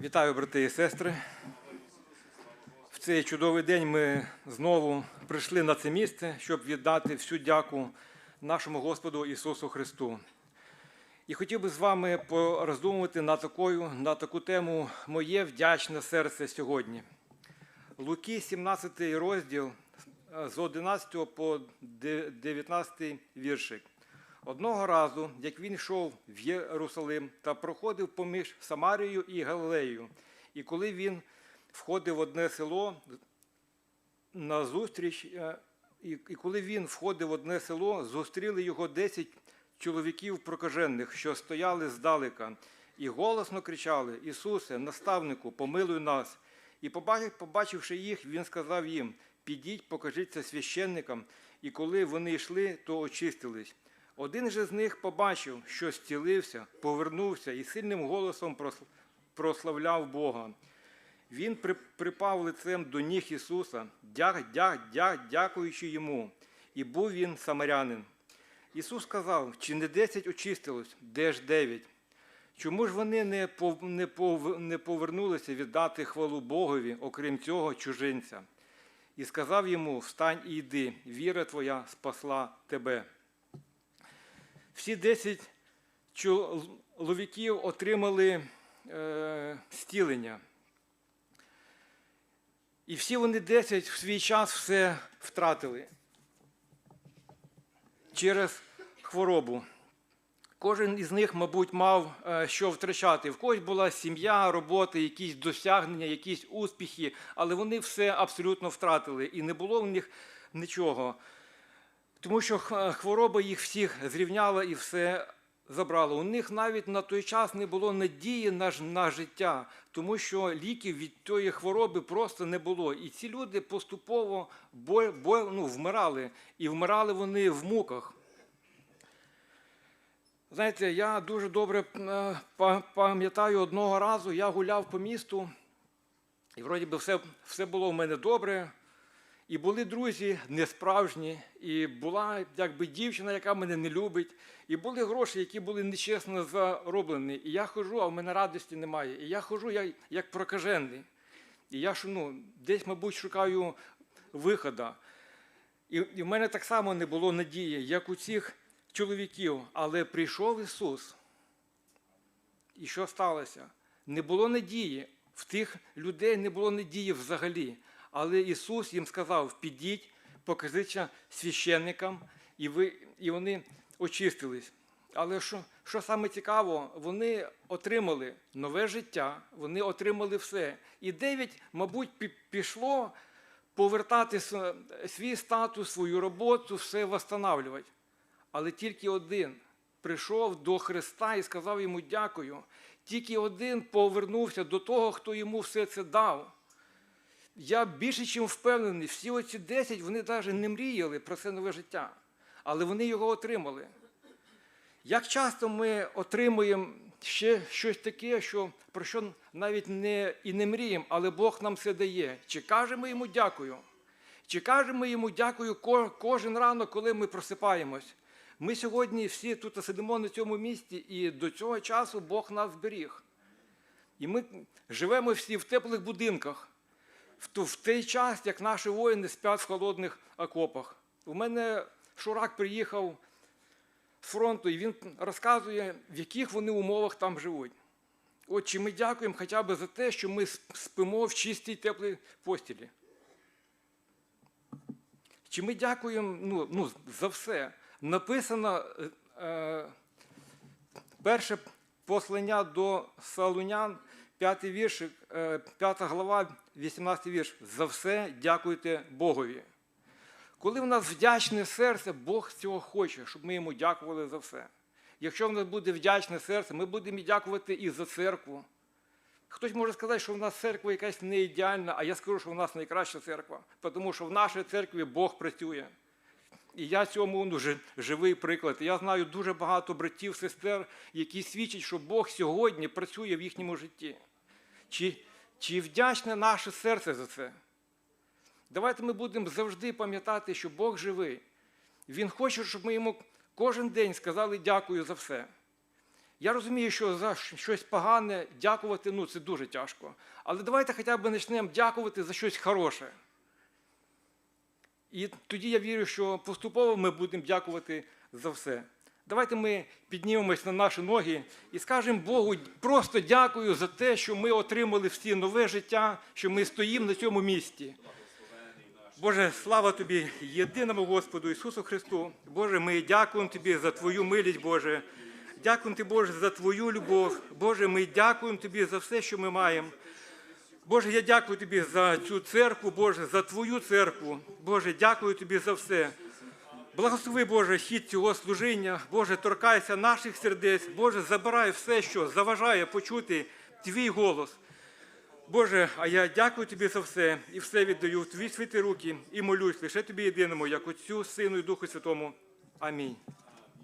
Вітаю, брати і сестри. В цей чудовий день ми знову прийшли на це місце, щоб віддати всю дяку нашому Господу Ісусу Христу. І хотів би з вами пороздумувати на, такою, на таку тему Моє вдячне серце сьогодні. Луки, 17 розділ з 11 по 19 віршик. Одного разу, як він йшов в Єрусалим та проходив поміж Самарією і Галилеєю, і коли він входив в одне село на зустріч, е, і коли він входив в одне село, зустріли його десять чоловіків прокажених, що стояли здалека, і голосно кричали: Ісусе, наставнику, помилуй нас. І побачивши їх, він сказав їм: Підіть, покажіться священникам. І коли вони йшли, то очистились. Один же з них побачив, що зцілився, повернувся і сильним голосом прославляв Бога. Він припав лицем до ніг Ісуса, дя, дя, дя, дякуючи йому, і був він самарянин. Ісус сказав, чи не десять очистилось, де ж дев'ять? Чому ж вони не, не повернулися віддати хвалу Богові, окрім цього чужинця? І сказав йому: Встань і йди, віра твоя спасла тебе. Всі десять чоловіків отримали е, стілення. І всі вони десять в свій час все втратили через хворобу. Кожен із них, мабуть, мав е, що втрачати. В когось була сім'я, робота, якісь досягнення, якісь успіхи, але вони все абсолютно втратили, і не було в них нічого. Тому що хвороба їх всіх зрівняла і все забрала. У них навіть на той час не було надії на, на життя, тому що ліків від тої хвороби просто не було. І ці люди поступово бо, бо, ну, вмирали, і вмирали вони в муках. Знаєте, я дуже добре е, пам'ятаю одного разу, я гуляв по місту, і вроді би все, все було в мене добре. І були друзі несправжні, і була якби дівчина, яка мене не любить, і були гроші, які були нечесно зароблені. І я хожу, а в мене радості немає. І я хожу як, як прокажений. І я ну, десь, мабуть, шукаю виходу. І, і в мене так само не було надії, як у цих чоловіків. Але прийшов Ісус. І що сталося? Не було надії. В тих людей не було надії взагалі. Але Ісус їм сказав: підіть, покажіться священникам, і, ви, і вони очистились. Але що, що саме цікаво, вони отримали нове життя, вони отримали все. І дев'ять, мабуть, пішло повертати свій статус, свою роботу, все восстанавлювати. Але тільки один прийшов до Христа і сказав йому дякую. Тільки один повернувся до того, хто йому все це дав. Я більше ніж впевнений, всі оці 10 вони навіть не мріяли про це нове життя, але вони його отримали. Як часто ми отримуємо ще щось таке, що, про що навіть не, і не мріємо, але Бог нам це дає. Чи кажемо йому дякую? Чи кажемо йому дякую кожен ранок, коли ми просипаємось? Ми сьогодні всі тут сидимо на цьому місці, і до цього часу Бог нас зберіг. І ми живемо всі в теплих будинках, в, той час, як наші воїни спять в холодних окопах. У мене Шурак приїхав з фронту, і він розказує, в яких вони умовах там живуть. От чи ми дякуємо хоча б за те, що ми спимо в чистій теплій постілі. Чи ми дякуємо ну, ну, за все? Написано е, е, перше послання до Салунян, п'ятий вірш, е, п'ята глава, 18 вірш. За все дякуйте Богові. Коли в нас вдячне серце, Бог цього хоче, щоб ми йому дякували за все. Якщо в нас буде вдячне серце, ми будемо дякувати і за церкву. Хтось може сказати, що в нас церква якась не ідеальна, а я скажу, що в нас найкраща церква, тому що в нашій церкві Бог працює. І я цьому ну, живий приклад. Я знаю дуже багато братів, сестер, які свідчать, що Бог сьогодні працює в їхньому житті. Чи, чи вдячне наше серце за це? Давайте ми будемо завжди пам'ятати, що Бог живий. Він хоче, щоб ми йому кожен день сказали дякую за все. Я розумію, що за щось погане дякувати ну, це дуже тяжко. Але давайте хоча б почнемо дякувати за щось хороше. І тоді я вірю, що поступово ми будемо дякувати за все. Давайте ми піднімемось на наші ноги і скажемо Богу просто дякую за те, що ми отримали всі нове життя, що ми стоїмо на цьому місці. Боже, слава Тобі, єдиному Господу Ісусу Христу. Боже, ми дякуємо Тобі за Твою милість, Боже. Дякуємо Тобі, Боже, за Твою любов. Боже, ми дякуємо Тобі за все, що ми маємо. Боже, я дякую Тобі за цю церкву, Боже, за Твою церкву. Боже, дякую Тобі за все. Благослови, Боже, хід цього служіння. Боже, торкайся наших сердець. Боже, забирай все, що заважає почути Твій голос. Боже, а я дякую Тобі за все і все віддаю в Твої святі руки і молюсь лише Тобі єдиному, як Отцю, Сину і Духу Святому. Амінь.